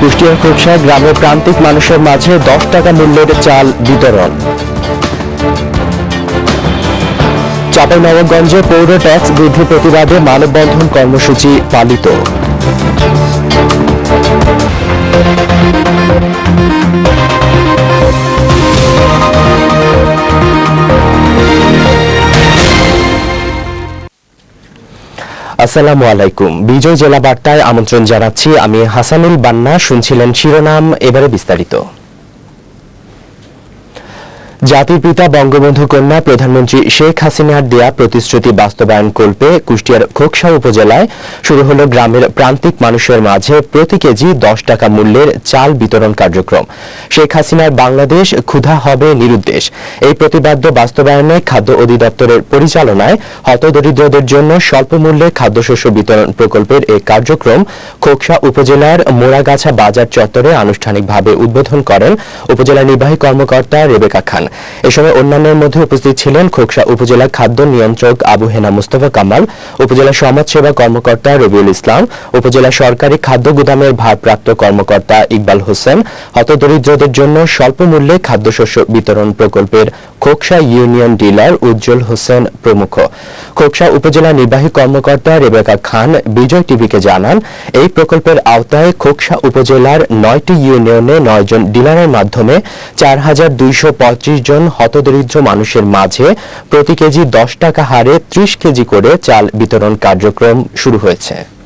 কুষ্টিয়ার খোকসা গ্রামের প্রান্তিক মানুষের মাঝে দশ টাকা মূল্যের চাল বিতরণ। চাঁপাইনবাবগঞ্জে পৌর ট্যাক্স বৃদ্ধি প্রতিবাদে মানববন্ধন কর্মসূচি পালিত। আসসালামু আলাইকুম। বিজয় জেলা বার্তায় আমন্ত্রণ জানাচ্ছি আমি হাসানুল বান্না শুনছিলেন শিরোনাম এবারে বিস্তারিত। জাতির পিতা, বঙ্গবন্ধু কন্যা, প্রধানমন্ত্রী শেখ হাসিনার দেয়া প্রতিশ্রুতি বাস্তবায়ন কল্পে কুষ্টিয়ার খোকসা উপজেলায়। শুরু হলো গ্রামের প্রান্তিক মানুষের মাঝে প্রতি কেজি দশ টাকা মূল্যের চাল বিতরণ কার্যক্রম। শেখ হাসিনার বাংলাদেশ ক্ষুধা হবে নিরুদ্দেশ। এই প্রতিবাদ্য বাস্তবায়নে খাদ্য অধিদপ্তরের পরিচালনায় হতদরিদ্রদের জন্য স্বল্প মূল্যে খাদ্যশস্য বিতরণ প্রকল্পের এই কার্যক্রম খোকসা উপজেলার মোড়াগাছা বাজার চত্বরে আনুষ্ঠানিকভাবে উদ্বোধন করেন উপজেলা নির্বাহী কর্মকর্তা রেবেকা খান। এ সময় অন্যান্যের মধ্যে উপস্থিত ছিলেন খোকসা উপজেলা খাদ্য নিয়ন্ত্রক আবু হেনা মুস্তফা কামাল, উপজেলা সমাজসেবা কর্মকর্তা রবিউল ইসলাম, উপজেলা সরকারি খাদ্য গুদামের ভারপ্রাপ্ত কর্মকর্তা ইকবাল হোসেন। হতদরিদ্রদের জন্য স্বল্প মূল্যে খাদ্যশস্য বিতরণ প্রকল্পের খোকসা ইউনিয়ন ডিলার উজ্জ্বল হোসেন প্রমুখ। খোকসা উপজেলা নির্বাহী কর্মকর্তা রেবেকা খান বিজয় টিভিকে জানান, এই প্রকল্পের আওতায় খোকসা উপজেলার নয়টি ইউনিয়নে নয়জন ডিলারের মাধ্যমে চার হাজার দুইশো পঁয়ত্রিশ জন হতদরিদ্র মানুষের মাঝে প্রতি কেজি দশ টাকা হারে ত্রিশ কেজি করে চাল বিতরণ কার্যক্রম শুরু হয়েছে।